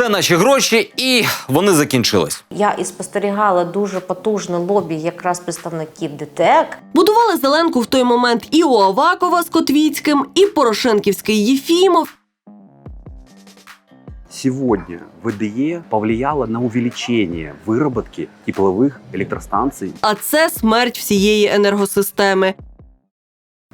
це наші гроші, і вони закінчились. Я і спостерігала дуже потужне лобі якраз представників ДТЕК. Будували зеленку в той момент і у Авакова з Котвіцьким, і Порошенківський Єфімов. Сегодня ВДЕ повлияло на увеличение выработки тепловых электростанций А це смерть всієї енергосистеми.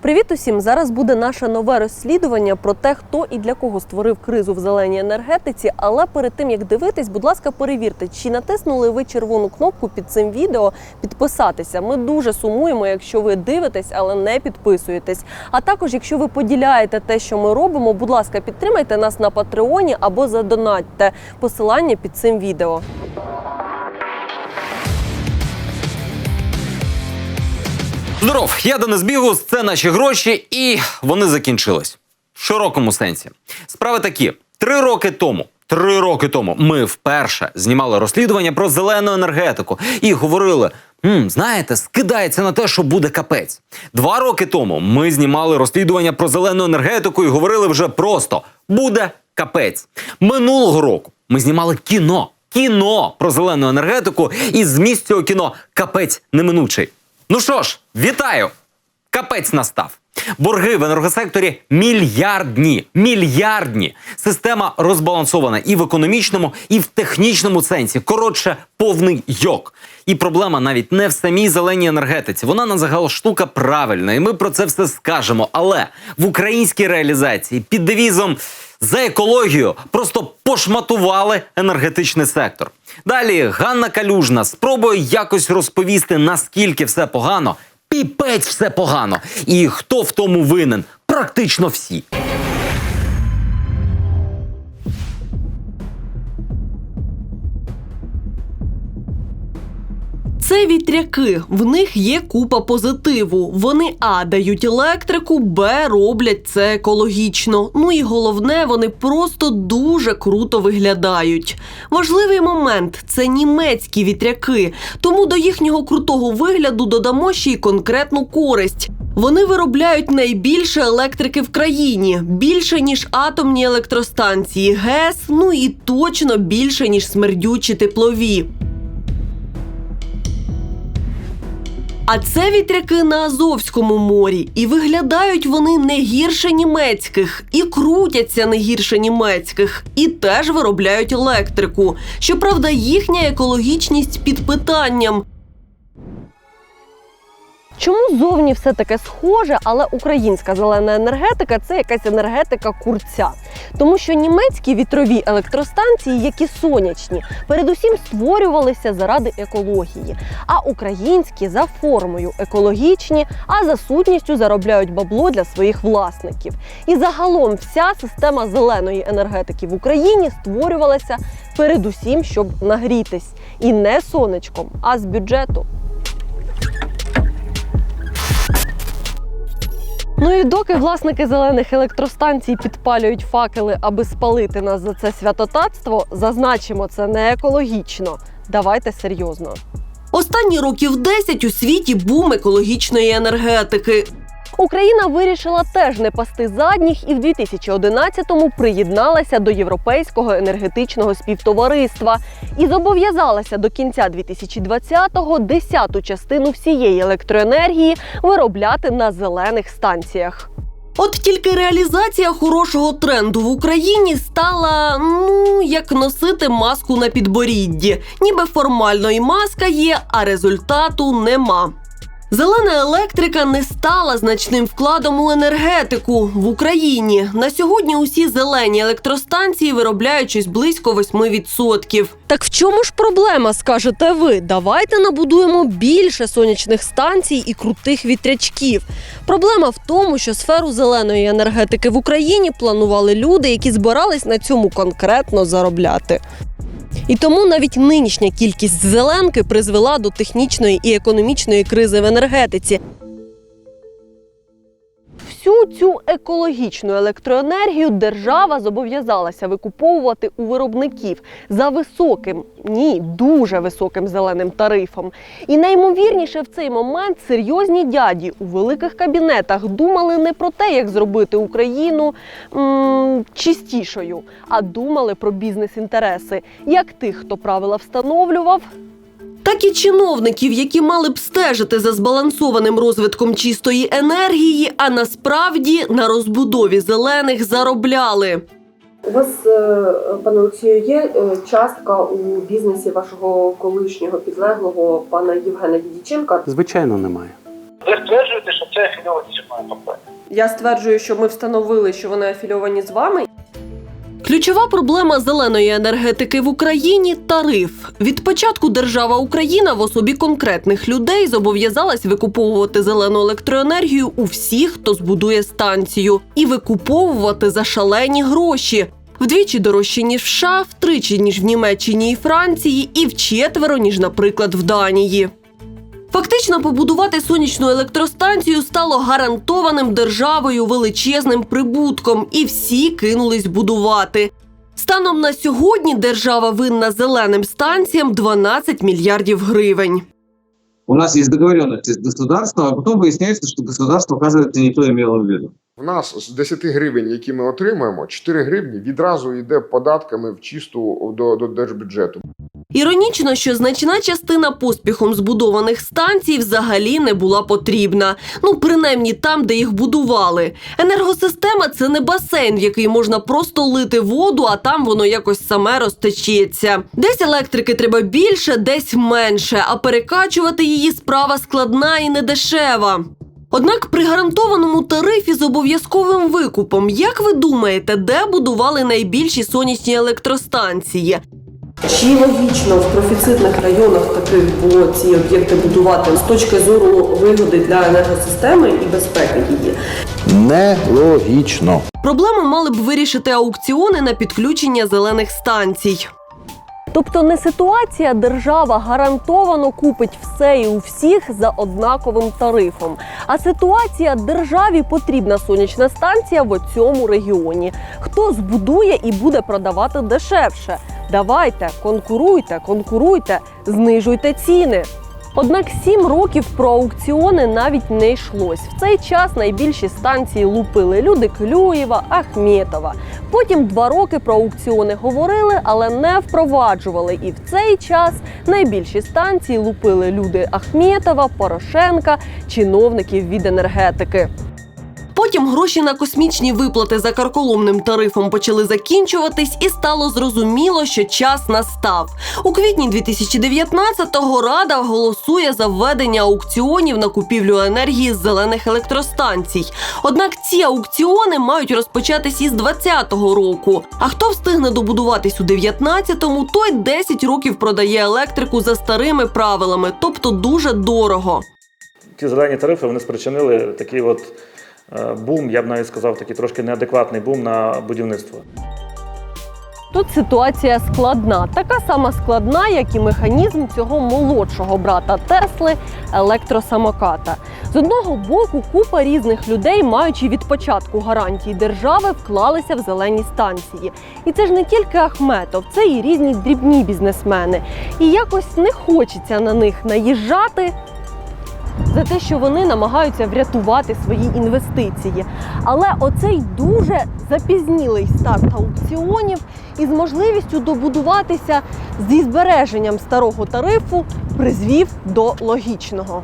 Привіт усім! Зараз буде наше нове розслідування про те, хто і для кого створив кризу в зеленій енергетиці. Але перед тим як дивитись, будь ласка, перевірте, чи натиснули ви червону кнопку під цим відео підписатися. Ми дуже сумуємо, якщо ви дивитесь, але не підписуєтесь. А також, якщо ви поділяєте те, що ми робимо, будь ласка, підтримайте нас на Патреоні або задонатьте посилання під цим відео. Здоров, я Денис Бігус, це наші гроші, і вони закінчились. В широкому сенсі. Справи такі: три роки тому. Три роки тому ми вперше знімали розслідування про зелену енергетику і говорили: «М, знаєте, скидається на те, що буде капець. Два роки тому ми знімали розслідування про зелену енергетику і говорили вже просто: буде капець. Минулого року ми знімали кіно. Кіно про зелену енергетику, і зміст цього кіно капець неминучий. Ну що ж, вітаю! Капець настав. Борги в енергосекторі мільярдні. Мільярдні. Система розбалансована і в економічному, і в технічному сенсі. Коротше, повний йок. І проблема навіть не в самій зеленій енергетиці. Вона на загал штука правильна, і ми про це все скажемо. Але в українській реалізації під девізом за екологію просто пошматували енергетичний сектор. Далі Ганна Калюжна спробує якось розповісти, наскільки все погано. Піпець все погано. І хто в тому винен? Практично всі. Це вітряки. В них є купа позитиву. Вони а дають електрику, б роблять це екологічно. Ну і головне, вони просто дуже круто виглядають. Важливий момент це німецькі вітряки. Тому до їхнього крутого вигляду додамо ще й конкретну користь. Вони виробляють найбільше електрики в країні, більше ніж атомні електростанції, ГЕС, ну і точно більше ніж смердючі теплові. А це вітряки на Азовському морі, і виглядають вони не гірше німецьких, і крутяться не гірше німецьких, і теж виробляють електрику. Щоправда, їхня екологічність під питанням. Чому зовні все таке схоже, але українська зелена енергетика це якась енергетика курця? Тому що німецькі вітрові електростанції, які сонячні, передусім створювалися заради екології, а українські за формою екологічні, а за сутністю заробляють бабло для своїх власників. І загалом вся система зеленої енергетики в Україні створювалася передусім, щоб нагрітись, і не сонечком, а з бюджету. Ну і доки власники зелених електростанцій підпалюють факели, аби спалити нас за це святотатство, зазначимо це не екологічно. Давайте серйозно. Останні років 10 у світі бум екологічної енергетики. Україна вирішила теж не пасти задніх і в 2011-му приєдналася до Європейського енергетичного співтовариства і зобов'язалася до кінця 2020-го десяту частину всієї електроенергії виробляти на зелених станціях. От тільки реалізація хорошого тренду в Україні стала ну як носити маску на підборідді. Ніби формально і маска є, а результату нема. Зелена електрика не стала значним вкладом у енергетику в Україні. На сьогодні усі зелені електростанції виробляють щось близько 8%. Так в чому ж проблема, скажете ви? Давайте набудуємо більше сонячних станцій і крутих вітрячків. Проблема в тому, що сферу зеленої енергетики в Україні планували люди, які збирались на цьому конкретно заробляти. І тому навіть нинішня кількість зеленки призвела до технічної і економічної кризи в енергетиці. Всю цю екологічну електроенергію держава зобов'язалася викуповувати у виробників за високим, ні, дуже високим зеленим тарифом. І наймовірніше в цей момент серйозні дяді у великих кабінетах думали не про те, як зробити Україну м- чистішою, а думали про бізнес-інтереси, як тих, хто правила встановлював, так і чиновників, які мали б стежити за збалансованим розвитком чистої енергії, а насправді на розбудові зелених заробляли. У вас, е, пане Олексію, є е, частка у бізнесі вашого колишнього підлеглого пана Євгена Дідіченка? Звичайно, немає. Ви стверджуєте, що це афільовані зі мною компанія. Я стверджую, що ми встановили, що вони афільовані з вами. Ключова проблема зеленої енергетики в Україні тариф. Від початку держава Україна в особі конкретних людей зобов'язалась викуповувати зелену електроенергію у всіх, хто збудує станцію, і викуповувати за шалені гроші. Вдвічі дорожче, ніж в США, втричі, ніж в Німеччині і Франції, і вчетверо, ніж, наприклад, в Данії. Фактично, побудувати сонячну електростанцію стало гарантованим державою величезним прибутком, і всі кинулись будувати. Станом на сьогодні держава винна зеленим станціям 12 мільярдів гривень. У нас є договоренності з государством, а потім виясняється, що государство, оказывается, не то имело в виду. В нас з 10 гривень, які ми отримуємо, 4 гривні відразу йде податками в чисту до, до держбюджету. Іронічно, що значна частина поспіхом збудованих станцій взагалі не була потрібна. Ну, принаймні там, де їх будували. Енергосистема це не басейн, в який можна просто лити воду, а там воно якось саме розтечеться. Десь електрики треба більше, десь менше, а перекачувати її справа складна і недешева. Однак при гарантованому тарифі з обов'язковим викупом, як ви думаєте, де будували найбільші сонячні електростанції? Чи логічно в профіцитних районах таких було ці об'єкти будувати з точки зору вигоди для енергосистеми і безпеки її? Нелогічно. Проблему мали б вирішити аукціони на підключення зелених станцій. Тобто не ситуація держава гарантовано купить все і у всіх за однаковим тарифом. А ситуація державі потрібна сонячна станція в цьому регіоні. Хто збудує і буде продавати дешевше? Давайте, конкуруйте, конкуруйте, знижуйте ціни. Однак сім років про аукціони навіть не йшлось. В цей час найбільші станції лупили люди Клюєва, Ахметова. Потім два роки про аукціони говорили, але не впроваджували. І в цей час найбільші станції лупили люди Ахметова, Порошенка, чиновників від енергетики. Потім гроші на космічні виплати за карколомним тарифом почали закінчуватись, і стало зрозуміло, що час настав. У квітні 2019-го Рада голосує за введення аукціонів на купівлю енергії з зелених електростанцій. Однак ці аукціони мають розпочатись із 20-го року. А хто встигне добудуватись у 19-му, той 10 років продає електрику за старими правилами, тобто дуже дорого. ці зелені тарифи вони спричинили такий от бум, я б навіть сказав, такий трошки неадекватний бум на будівництво. Тут ситуація складна, така сама складна, як і механізм цього молодшого брата Тесли електросамоката. З одного боку, купа різних людей, маючи від початку гарантії держави, вклалися в зелені станції. І це ж не тільки Ахметов, це і різні дрібні бізнесмени. І якось не хочеться на них наїжджати. За те, що вони намагаються врятувати свої інвестиції. Але оцей дуже запізнілий старт аукціонів із можливістю добудуватися зі збереженням старого тарифу призвів до логічного.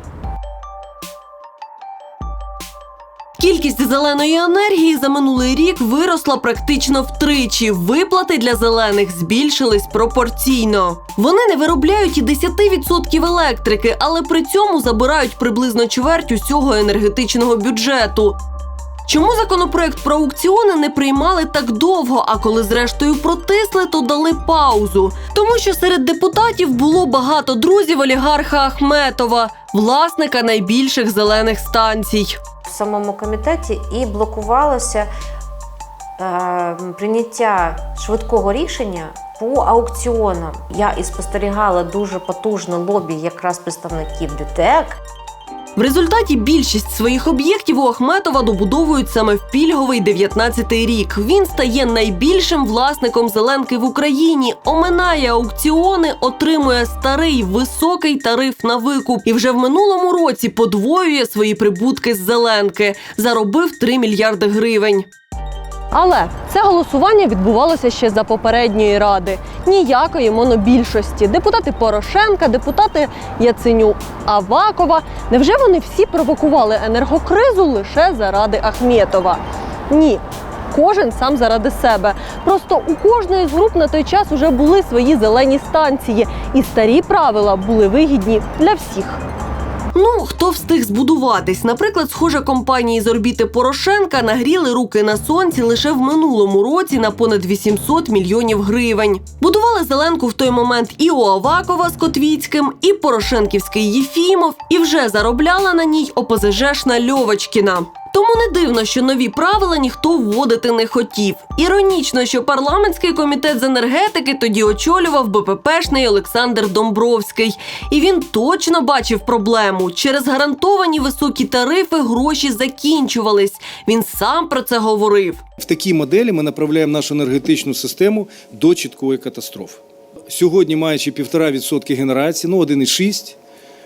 Кількість зеленої енергії за минулий рік виросла практично втричі. Виплати для зелених збільшились пропорційно. Вони не виробляють і 10% електрики, але при цьому забирають приблизно чверть усього енергетичного бюджету. Чому законопроект про аукціони не приймали так довго, а коли зрештою протисли, то дали паузу? Тому що серед депутатів було багато друзів олігарха Ахметова, власника найбільших зелених станцій. Самому комітеті і блокувалося е, прийняття швидкого рішення по аукціонам. Я і спостерігала дуже потужне лобі якраз представників ДТЕК. В результаті більшість своїх об'єктів у Ахметова добудовують саме в пільговий 19-й рік. Він стає найбільшим власником зеленки в Україні, оминає аукціони, отримує старий високий тариф на викуп і вже в минулому році подвоює свої прибутки з зеленки. Заробив 3 мільярди гривень. Але це голосування відбувалося ще за попередньої ради. Ніякої монобільшості. Депутати Порошенка, депутати Яценю Авакова. Невже вони всі провокували енергокризу лише заради Ахметова? Ні. Кожен сам заради себе. Просто у кожної з груп на той час уже були свої зелені станції, і старі правила були вигідні для всіх. Ну, хто встиг збудуватись? Наприклад, схоже, компанії з орбіти Порошенка нагріли руки на сонці лише в минулому році на понад 800 мільйонів гривень. Будували зеленку в той момент і Оавакова з Котвіцьким, і Порошенківський Єфімов, і вже заробляла на ній ОПЗЖшна Льовочкіна. Тому не дивно, що нові правила ніхто вводити не хотів. Іронічно, що парламентський комітет з енергетики тоді очолював БППшний Олександр Домбровський, і він точно бачив проблему. Через гарантовані високі тарифи гроші закінчувались. Він сам про це говорив. В такій моделі ми направляємо нашу енергетичну систему до чіткої катастрофи. Сьогодні, маючи 1,5% генерації, ну 1,6%,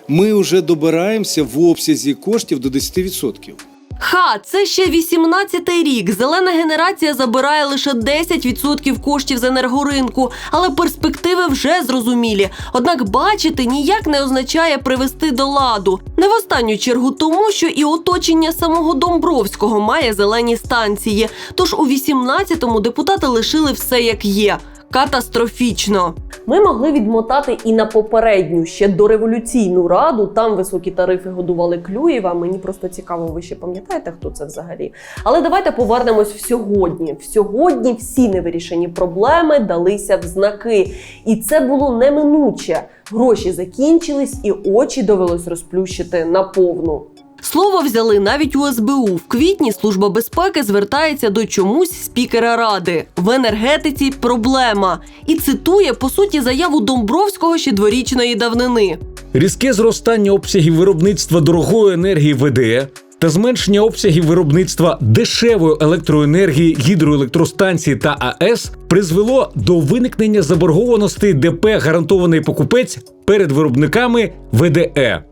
ми вже добираємося в обсязі коштів до 10%. Ха, це ще 18-й рік. Зелена генерація забирає лише 10% коштів з енергоринку, але перспективи вже зрозумілі. Однак бачити ніяк не означає привести до ладу. Не в останню чергу тому, що і оточення самого Домбровського має зелені станції. Тож у 18-му депутати лишили все як є. Катастрофічно. Ми могли відмотати і на попередню ще дореволюційну раду. Там високі тарифи годували Клюєва. Мені просто цікаво, ви ще пам'ятаєте, хто це взагалі? Але давайте повернемось в сьогодні. В сьогодні всі невирішені проблеми далися в знаки, і це було неминуче. Гроші закінчились, і очі довелось розплющити наповну. Слово взяли навіть у СБУ. В квітні Служба безпеки звертається до чомусь спікера ради. В енергетиці проблема і цитує по суті заяву Домбровського ще дворічної давнини. Різке зростання обсягів виробництва дорогої енергії ВДЕ та зменшення обсягів виробництва дешевої електроенергії гідроелектростанцій та АЕС призвело до виникнення заборгованостей ДП гарантований покупець перед виробниками ВДЕ.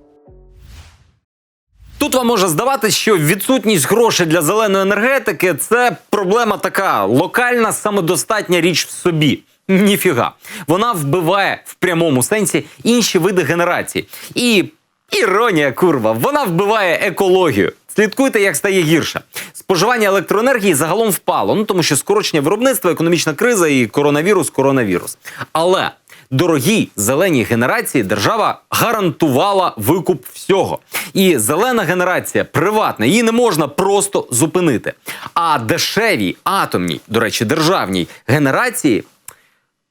Тут вам може здаватись, що відсутність грошей для зеленої енергетики це проблема така локальна, самодостатня річ в собі. Ніфіга. Вона вбиває в прямому сенсі інші види генерації. І іронія, курва, вона вбиває екологію. Слідкуйте, як стає гірше. Споживання електроенергії загалом впало, ну тому що скорочення виробництва, економічна криза і коронавірус, коронавірус. Але дорогій зеленій генерації держава гарантувала викуп всього. І зелена генерація приватна, її не можна просто зупинити. А дешевій атомній, до речі, державній генерації,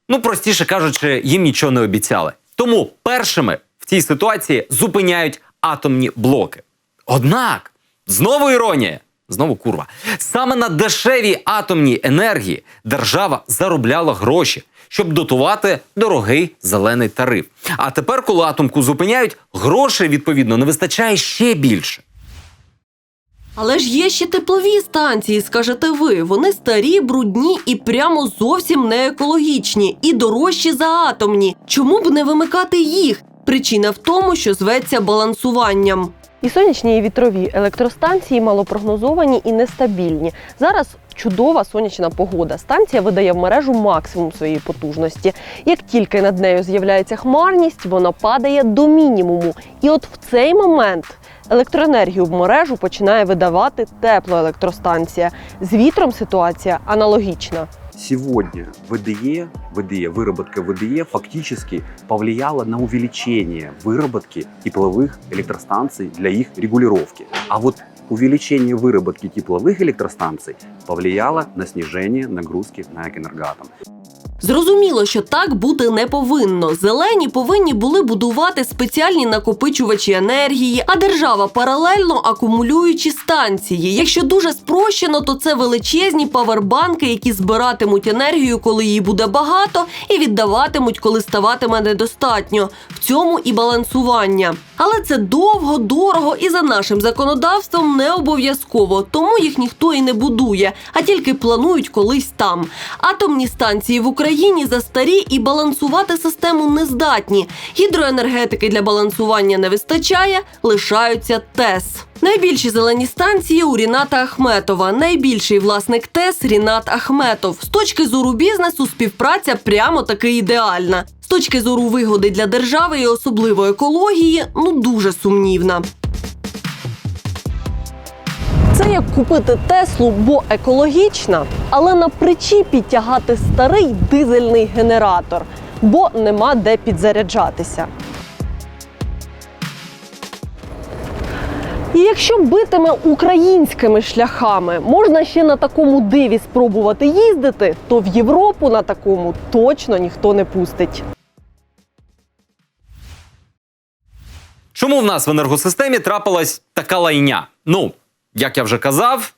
ну простіше кажучи, їм нічого не обіцяли. Тому першими в цій ситуації зупиняють атомні блоки. Однак, знову іронія. Знову курва. Саме на дешевій атомній енергії держава заробляла гроші, щоб дотувати дорогий зелений тариф. А тепер, коли атомку зупиняють, грошей відповідно не вистачає ще більше. Але ж є ще теплові станції, скажете ви. Вони старі, брудні і прямо зовсім не екологічні, і дорожчі за атомні. Чому б не вимикати їх? Причина в тому, що зветься балансуванням. І сонячні і вітрові електростанції малопрогнозовані і нестабільні. Зараз чудова сонячна погода. Станція видає в мережу максимум своєї потужності. Як тільки над нею з'являється хмарність, вона падає до мінімуму. І от в цей момент електроенергію в мережу починає видавати теплоелектростанція. З вітром ситуація аналогічна. Сегодня ВДЕ, ВДЕ, выработка ВДЕ фактически повлияла на увеличение выработки тепловых электростанций для их регулировки. А вот увеличение выработки тепловых электростанций повлияло на снижение нагрузки на энергоатом. Зрозуміло, що так бути не повинно. Зелені повинні були будувати спеціальні накопичувачі енергії, а держава паралельно акумулюючі станції. Якщо дуже спрощено, то це величезні павербанки, які збиратимуть енергію, коли її буде багато, і віддаватимуть, коли ставатиме недостатньо. В цьому і балансування. Але це довго, дорого і за нашим законодавством не обов'язково, тому їх ніхто і не будує, а тільки планують колись там. Атомні станції в Україні застарі і балансувати систему не здатні. Гідроенергетики для балансування не вистачає, лишаються ТЕС. Найбільші зелені станції у Ріната Ахметова. Найбільший власник ТЕС Рінат Ахметов. З точки зору бізнесу співпраця прямо таки ідеальна. З точки зору вигоди для держави і особливо екології, ну дуже сумнівна. Це як купити Теслу, бо екологічна, але на причіпі тягати старий дизельний генератор, бо нема де підзаряджатися. І якщо битиме українськими шляхами, можна ще на такому диві спробувати їздити, то в Європу на такому точно ніхто не пустить. Чому в нас в енергосистемі трапилась така лайня? Ну, як я вже казав,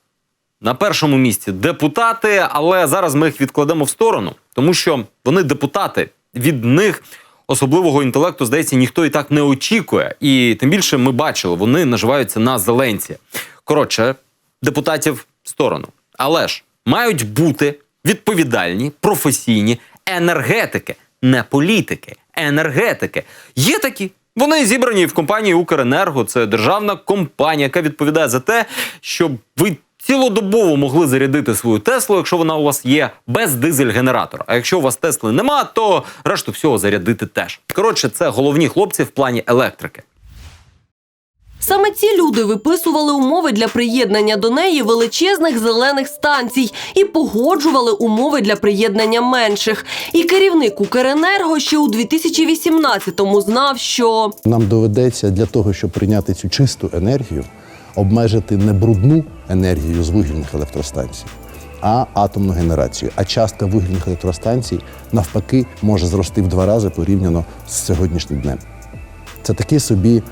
на першому місці депутати, але зараз ми їх відкладемо в сторону, тому що вони депутати. Від них особливого інтелекту, здається, ніхто і так не очікує. І тим більше ми бачили, вони наживаються на зеленці. Коротше, депутатів в сторону. Але ж мають бути відповідальні, професійні енергетики, не політики, енергетики. Є такі. Вони зібрані в компанії Укренерго. Це державна компанія, яка відповідає за те, щоб ви цілодобово могли зарядити свою Теслу, якщо вона у вас є без дизель-генератора. А якщо у вас Тесли нема, то решту всього зарядити теж. Коротше, це головні хлопці в плані електрики. Саме ці люди виписували умови для приєднання до неї величезних зелених станцій і погоджували умови для приєднання менших. І керівник Укренерго ще у 2018-му знав, що Нам доведеться для того, щоб прийняти цю чисту енергію, обмежити не брудну енергію з вугільних електростанцій, а атомну генерацію. А частка вугільних електростанцій навпаки може зрости в два рази порівняно з сьогоднішнім днем. Це такий собі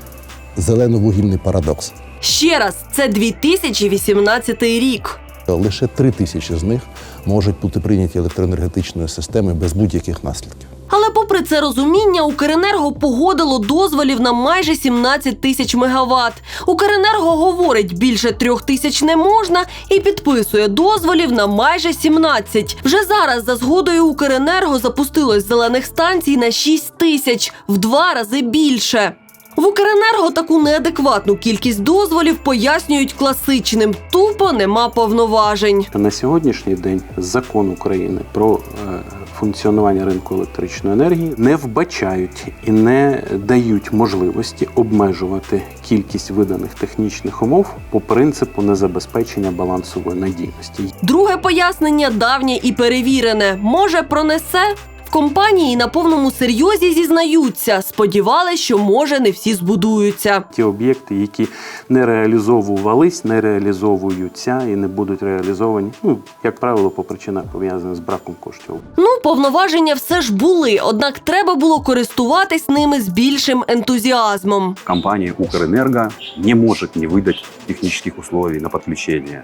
зелено-вугільний парадокс. ще раз це 2018 рік. Лише три тисячі з них можуть бути прийняті електроенергетичною системою без будь-яких наслідків. Але попри це розуміння, Укренерго погодило дозволів на майже 17 тисяч мегаватт. Укренерго говорить, більше трьох тисяч не можна і підписує дозволів на майже 17. Вже зараз за згодою Укренерго запустилось зелених станцій на 6 тисяч в два рази більше. В Укренерго таку неадекватну кількість дозволів пояснюють класичним: тупо нема повноважень. На сьогоднішній день закон України про е, функціонування ринку електричної енергії не вбачають і не дають можливості обмежувати кількість виданих технічних умов по принципу незабезпечення балансової надійності. Друге пояснення давнє і перевірене. Може, пронесе? В компанії на повному серйозі зізнаються. Сподівались, що може не всі збудуються. Ті об'єкти, які не реалізовувались, не реалізовуються і не будуть реалізовані, ну як правило, по причинах пов'язаних з браком коштів. Ну, повноваження все ж були, однак треба було користуватись ними з більшим ентузіазмом. Компания Укрэнерго не может не выдать технических условий на подключение.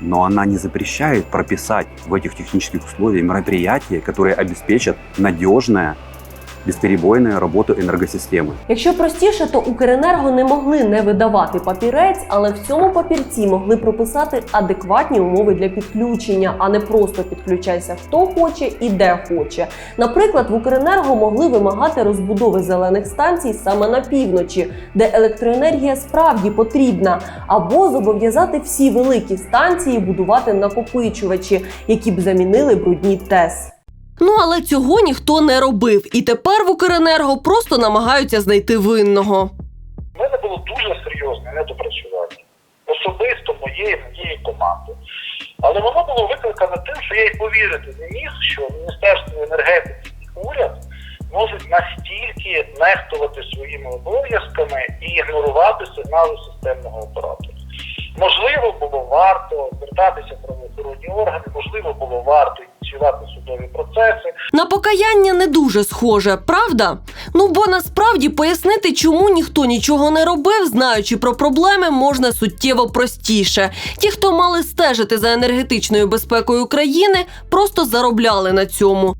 Но она не запрещает прописать в этих технических условиях мероприятия, которые обеспечат надежное, бесперебойную работу энергосистемы. Якщо простіше, то Укренерго не могли не видавати папірець, але в цьому папірці могли прописати адекватні умови для підключення, а не просто підключайся хто хоче і де хоче. Наприклад, в Укренерго могли вимагати розбудови зелених станцій саме на півночі, де електроенергія справді потрібна, або зобов'язати всі великі станції будувати накопичувачі, які б замінили брудні ТЕС. Ну але цього ніхто не робив, і тепер в Укренерго просто намагаються знайти винного. У мене було дуже серйозне недопрацювання. Особисто моєї моєї команди. Але воно було викликано тим, що я й повірити не міг, що Міністерство енергетики і уряд можуть настільки нехтувати своїми обов'язками і ігнорувати сигнали системного оператора. Можливо, було варто звертатися в правоохоронні органи, можливо, було варто ініціювати судові процеси. На покаяння не дуже схоже, правда? Ну бо насправді пояснити, чому ніхто нічого не робив, знаючи про проблеми, можна суттєво простіше. Ті, хто мали стежити за енергетичною безпекою країни, просто заробляли на цьому.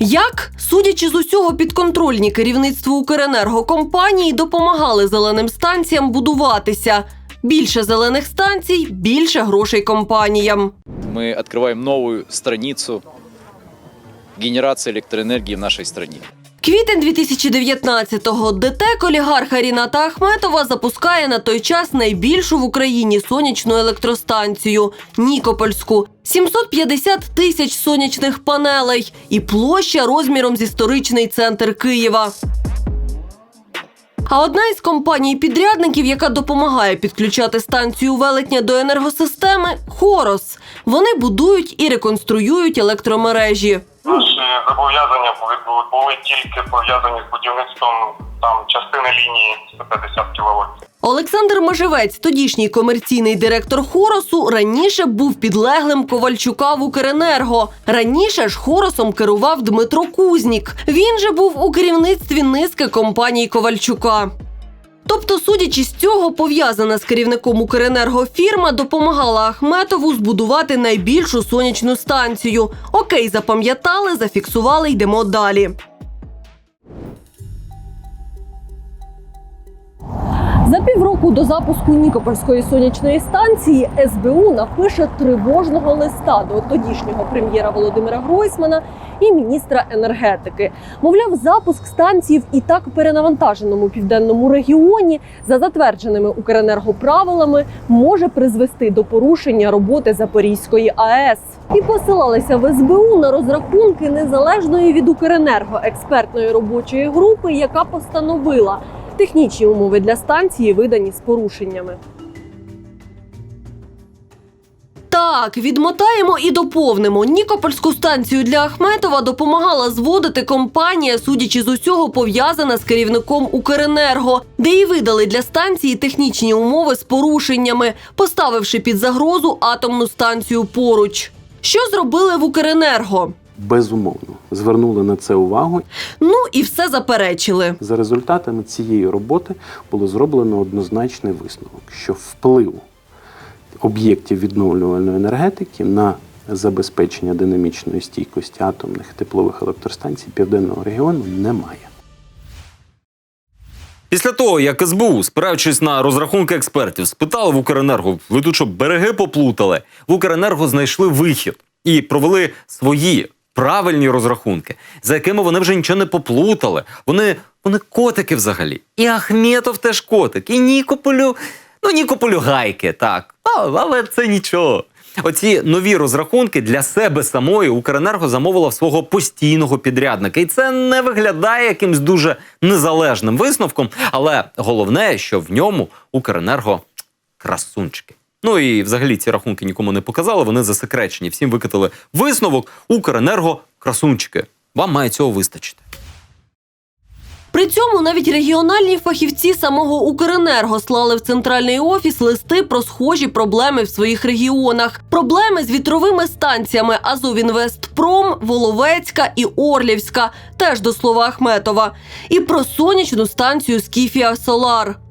Як, судячи з усього, підконтрольні керівництву Укренерго компанії допомагали зеленим станціям будуватися. Більше зелених станцій, більше грошей компаніям. мы открываем новую страницу генерации электроэнергии в нашей стране. Квітень 2019-го ДТЕК олігарха Ріната Ахметова запускає на той час найбільшу в Україні сонячну електростанцію Нікопольську. 750 тисяч сонячних панелей і площа розміром з історичний центр Києва. А одна із компаній-підрядників, яка допомагає підключати станцію велетня до енергосистеми Хорос. Вони будують і реконструюють електромережі. Наші зобов'язання були, тільки пов'язані з будівництвом там частини лінії 150 кВт. Олександр Межевець, тодішній комерційний директор Хоросу, раніше був підлеглим Ковальчука в Укренерго. Раніше ж Хоросом керував Дмитро Кузнік. Він же був у керівництві низки компаній Ковальчука. Тобто, судячи з цього, пов'язана з керівником Укренерго фірма допомагала Ахметову збудувати найбільшу сонячну станцію. Окей, запам'ятали, зафіксували, йдемо далі. За півроку до запуску Нікопольської сонячної станції СБУ напише тривожного листа до тодішнього прем'єра Володимира Гройсмана і міністра енергетики. Мовляв, запуск станції в і так перенавантаженому південному регіоні за затвердженими Укренергоправилами може призвести до порушення роботи Запорізької АЕС. І посилалися в СБУ на розрахунки незалежної від Укренерго експертної робочої групи, яка постановила. Технічні умови для станції видані з порушеннями. Так, відмотаємо і доповнимо. Нікопольську станцію для Ахметова допомагала зводити компанія, судячи з усього, пов'язана з керівником Укренерго, де і видали для станції технічні умови з порушеннями, поставивши під загрозу атомну станцію поруч. Що зробили в Укренерго? Безумовно, звернули на це увагу. Ну і все заперечили. За результатами цієї роботи було зроблено однозначний висновок, що впливу об'єктів відновлювальної енергетики на забезпечення динамічної стійкості атомних теплових електростанцій південного регіону немає. Після того, як СБУ, спираючись на розрахунки експертів, спитали в Укренерго, ви тут що береги поплутали? В Укренерго знайшли вихід і провели свої правильні розрахунки, за якими вони вже нічого не поплутали. Вони, вони котики взагалі. І Ахметов теж котик, і Нікополю, ну Нікополю гайки, так. Але це нічого. Оці нові розрахунки для себе самої Укренерго замовила в свого постійного підрядника. І це не виглядає якимсь дуже незалежним висновком. Але головне, що в ньому Укренерго красунчики. Ну і взагалі ці рахунки нікому не показали. Вони засекречені. Всім викатали висновок Укренерго красунчики. Вам має цього вистачити. При цьому навіть регіональні фахівці самого Укренерго слали в центральний офіс листи про схожі проблеми в своїх регіонах. Проблеми з вітровими станціями Азовінвестпром, Воловецька і Орлівська, теж до слова Ахметова, і про сонячну станцію Скіфія Солар.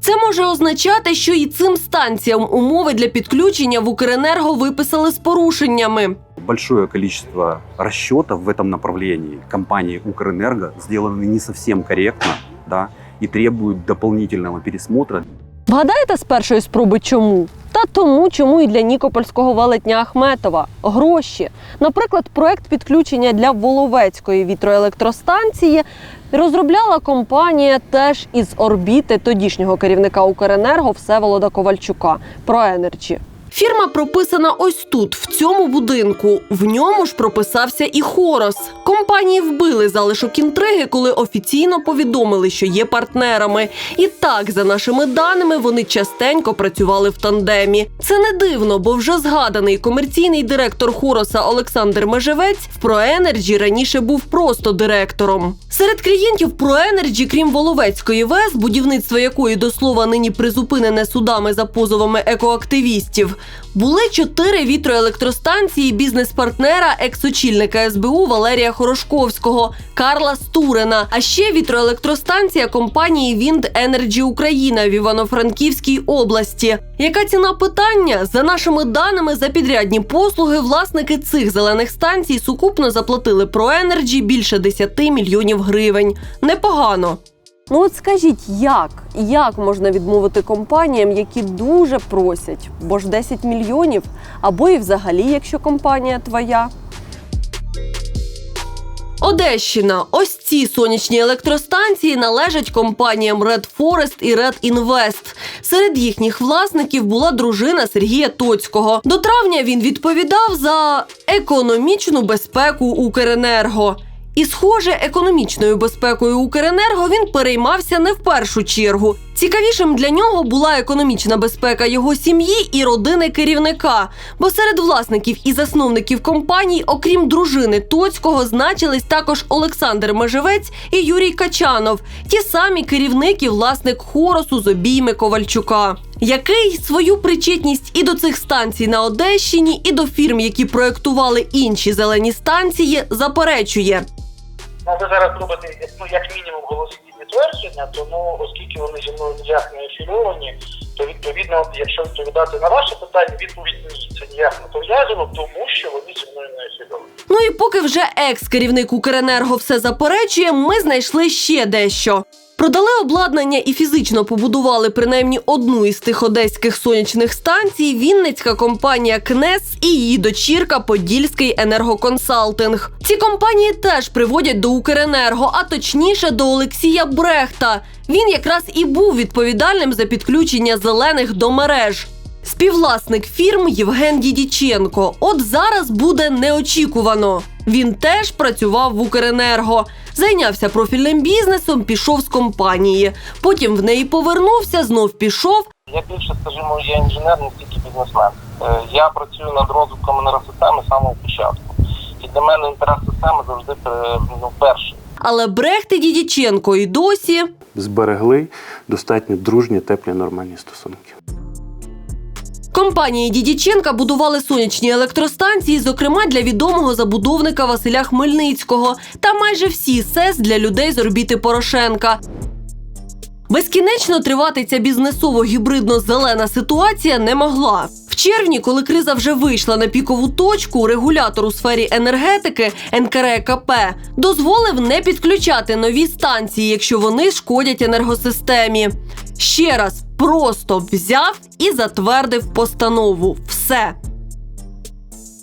Це може означати, що і цим станціям умови для підключення в Укренерго виписали з порушеннями. Большое количество расчетов в этом направлении компании Укрэнерго сделаны не совсем корректно, да, и требуют дополнительного пересмотра. Вгадаєте з першої спроби чому? Та тому, чому і для Нікопольського велетня Ахметова гроші. Наприклад, проект підключення для Воловецької вітроелектростанції розробляла компанія теж із орбіти тодішнього керівника Укренерго Всеволода Ковальчука ProEnergy. Фірма прописана ось тут, в цьому будинку. В ньому ж прописався і Хорос. Компанії вбили залишок інтриги, коли офіційно повідомили, що є партнерами. І так, за нашими даними, вони частенько працювали в тандемі. Це не дивно, бо вже згаданий комерційний директор Хороса Олександр Межевець в ProEnergy раніше був просто директором. Серед клієнтів ProEnergy, крім Воловецької ВЕС, будівництво якої до слова нині призупинене судами за позовами екоактивістів, Були чотири вітроелектростанції бізнес-партнера екс-очільника СБУ Валерія Хорошковського Карла Стурена. А ще вітроелектростанція компанії Wind Energy Україна в Івано-Франківській області. Яка ціна питання? За нашими даними, за підрядні послуги власники цих зелених станцій сукупно заплатили про Енерджі більше 10 мільйонів гривень. Непогано. Ну от скажіть, як? Як можна відмовити компаніям, які дуже просять? Бо ж 10 мільйонів, або і взагалі, якщо компанія твоя. Одещина. Ось ці сонячні електростанції належать компаніям Red Forest і Red Invest. Серед їхніх власників була дружина Сергія Тоцького. До травня він відповідав за економічну безпеку Укренерго. І, схоже, економічною безпекою Укренерго він переймався не в першу чергу. Цікавішим для нього була економічна безпека його сім'ї і родини керівника. Бо серед власників і засновників компаній, окрім дружини Тоцького, значились також Олександр Межевець і Юрій Качанов, ті самі керівник і власник хоросу з обійми Ковальчука. Який свою причетність і до цих станцій на Одещині, і до фірм, які проектували інші зелені станції, заперечує. Ви зараз робите ну, як мінімум голослівні твердження, то ну, оскільки вони зі мною ніяк не афільовані, то відповідно, якщо відповідати на ваше питання, відповідь ні, це ніяк не пов'язано, тому що вони зі мною не афільовані. Ну і поки вже екс-керівник Укренерго все заперечує, ми знайшли ще дещо. Продали обладнання і фізично побудували принаймні одну із тих одеських сонячних станцій Вінницька компанія КНЕС і її дочірка Подільський енергоконсалтинг. Ці компанії теж приводять до Укренерго, а точніше до Олексія Брехта. Він якраз і був відповідальним за підключення зелених до мереж. Співвласник фірм Євген Дідіченко. От зараз буде неочікувано. Він теж працював в Укренерго, зайнявся профільним бізнесом, пішов з компанії. Потім в неї повернувся, знов пішов. Я більше, скажімо, я інженер, не тільки бізнесмен. Е, Я працюю над розвитком енергосистеми з самого початку. І для мене інтерес системи завжди ну, перший. Але Брехт і Дідіченко і досі зберегли достатньо дружні, теплі, нормальні стосунки. Компанії Дідіченка будували сонячні електростанції, зокрема для відомого забудовника Василя Хмельницького, та майже всі СЕС для людей з орбіти Порошенка. Безкінечно тривати ця бізнесово-гібридно-зелена ситуація не могла. В червні, коли криза вже вийшла на пікову точку, регулятор у сфері енергетики НКРЕКП дозволив не підключати нові станції, якщо вони шкодять енергосистемі. Ще раз просто взяв і затвердив постанову. Все.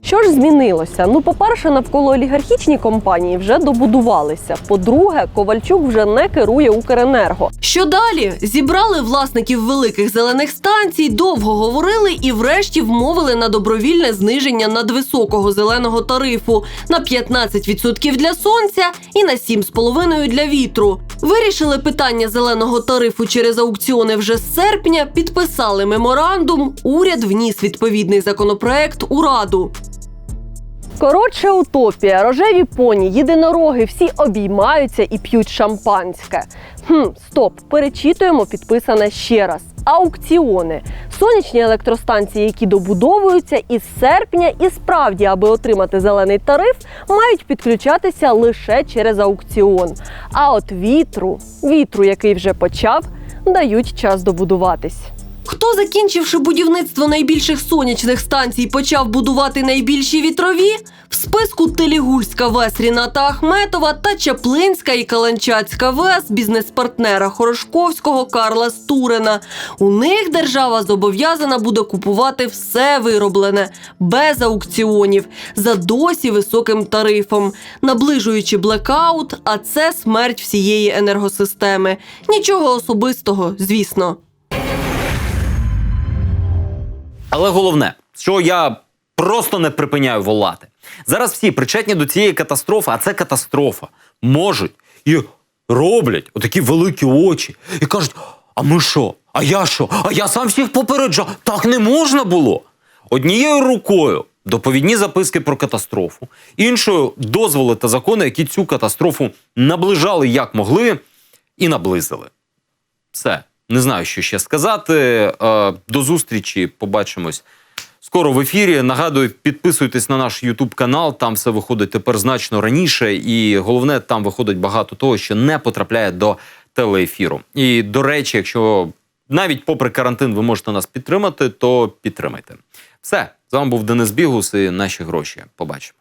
Що ж змінилося? Ну, по-перше, навколо олігархічні компанії вже добудувалися. По-друге, Ковальчук вже не керує Укренерго. Що далі? Зібрали власників великих зелених станцій, довго говорили і, врешті, вмовили на добровільне зниження надвисокого зеленого тарифу на 15% для сонця і на 7,5% для вітру. Вирішили питання зеленого тарифу через аукціони вже з серпня, підписали меморандум. Уряд вніс відповідний законопроект у раду. Коротше, утопія, рожеві поні, єдинороги, всі обіймаються і п'ють шампанське. Хм, стоп, перечитуємо підписане ще раз. Аукціони. Сонячні електростанції, які добудовуються із серпня, і справді, аби отримати зелений тариф, мають підключатися лише через аукціон. А от вітру, вітру, який вже почав, дають час добудуватись. Хто, закінчивши будівництво найбільших сонячних станцій, почав будувати найбільші вітрові? В списку Телігульська ВЕС Ріната Ахметова та Чаплинська і Каланчацька ВЕС бізнес-партнера Хорошковського Карла Стурена. У них держава зобов'язана буде купувати все вироблене без аукціонів за досі високим тарифом, наближуючи блекаут, а це смерть всієї енергосистеми. Нічого особистого, звісно. Але головне, що я просто не припиняю волати. Зараз всі причетні до цієї катастрофи, а це катастрофа, можуть і роблять отакі великі очі і кажуть: а ми що? А я що? А я сам всіх попереджав. Так не можна було. Однією рукою доповідні записки про катастрофу, іншою дозволи та закони, які цю катастрофу наближали як могли, і наблизили. Все, не знаю, що ще сказати. Е, До зустрічі. Побачимось Скоро в ефірі. Нагадую, підписуйтесь на наш Ютуб канал. Там все виходить тепер значно раніше. І головне, там виходить багато того, що не потрапляє до телеефіру. І до речі, якщо навіть попри карантин ви можете нас підтримати, то підтримайте. Все з вами був Денис Бігус і наші гроші. Побачимо.